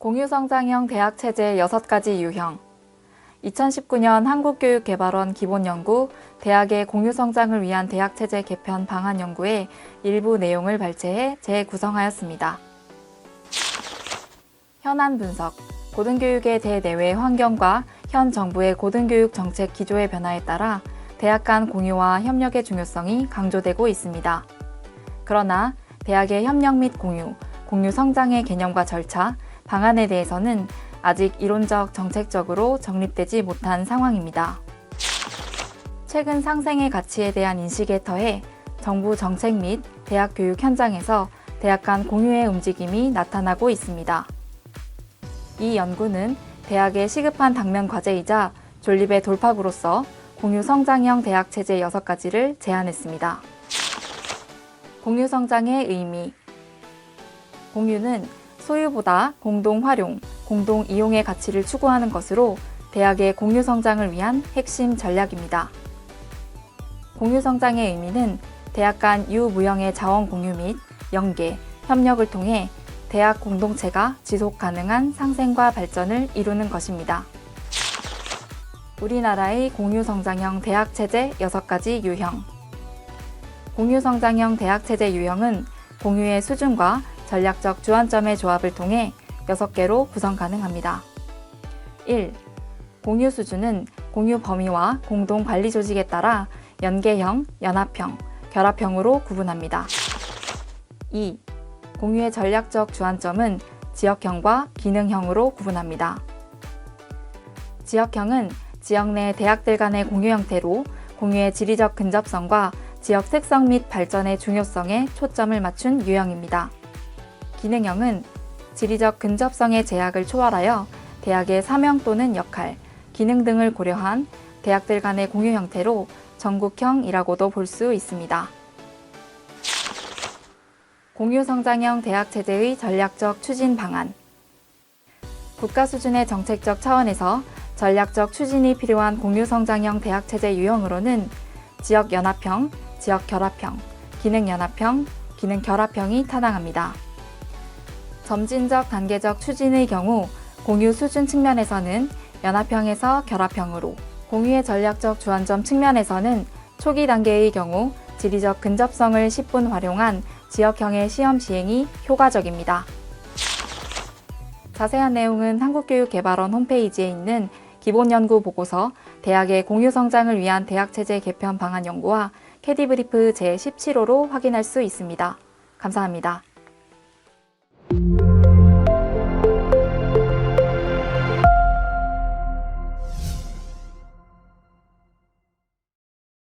공유성장형 대학체제 6가지 유형 2019년 한국교육개발원 기본연구 대학의 공유성장을 위한 대학체제 개편 방안 연구의 일부 내용을 발췌해 재구성하였습니다. 현안 분석 고등교육의 대내외 환경과 현 정부의 고등교육 정책 기조의 변화에 따라 대학 간 공유와 협력의 중요성이 강조되고 있습니다. 그러나 대학의 협력 및 공유, 공유 성장의 개념과 절차, 방안에 대해서는 아직 이론적 정책적으로 정립되지 못한 상황입니다. 최근 상생의 가치에 대한 인식에 더해 정부 정책 및 대학 교육 현장에서 대학 간 공유의 움직임이 나타나고 있습니다. 이 연구는 대학의 시급한 당면 과제이자 존립의 돌파구로서 공유 성장형 대학 체제 6가지를 제안했습니다. 공유 성장의 의미 공유는 소유보다 공동 활용, 공동 이용의 가치를 추구하는 것으로 대학의 공유 성장을 위한 핵심 전략입니다. 공유 성장의 의미는 대학 간 유무형의 자원 공유 및 연계, 협력을 통해 대학 공동체가 지속 가능한 상생과 발전을 이루는 것입니다. 우리나라의 공유 성장형 대학 체제 6가지 유형. 공유 성장형 대학 체제 유형은 공유의 수준과 전략적 주안점의 조합을 통해 6개로 구성 가능합니다. 1. 공유 수준은 공유 범위와 공동 관리 조직에 따라 연계형, 연합형, 결합형으로 구분합니다. 2. 공유의 전략적 주안점은 지역형과 기능형으로 구분합니다. 지역형은 지역 내 대학들 간의 공유 형태로 공유의 지리적 근접성과 지역 특성 및 발전의 중요성에 초점을 맞춘 유형입니다. 기능형은 지리적 근접성의 제약을 초월하여 대학의 사명 또는 역할, 기능 등을 고려한 대학들 간의 공유 형태로 전국형이라고도 볼 수 있습니다. 공유 성장형 대학 체제의 전략적 추진 방안. 국가 수준의 정책적 차원에서 전략적 추진이 필요한 공유 성장형 대학 체제 유형으로는 지역 연합형, 지역 결합형, 기능 연합형, 기능 결합형이 타당합니다. 점진적 단계적 추진의 경우 공유 수준 측면에서는 연합형에서 결합형으로, 공유의 전략적 주안점 측면에서는 초기 단계의 경우 지리적 근접성을 10분 활용한 지역형의 시험 시행이 효과적입니다. 자세한 내용은 한국교육개발원 홈페이지에 있는 기본연구 보고서 대학의 공유 성장을 위한 대학체제 개편 방안 연구와 캐디브리프 제17호로 확인할 수 있습니다. 감사합니다.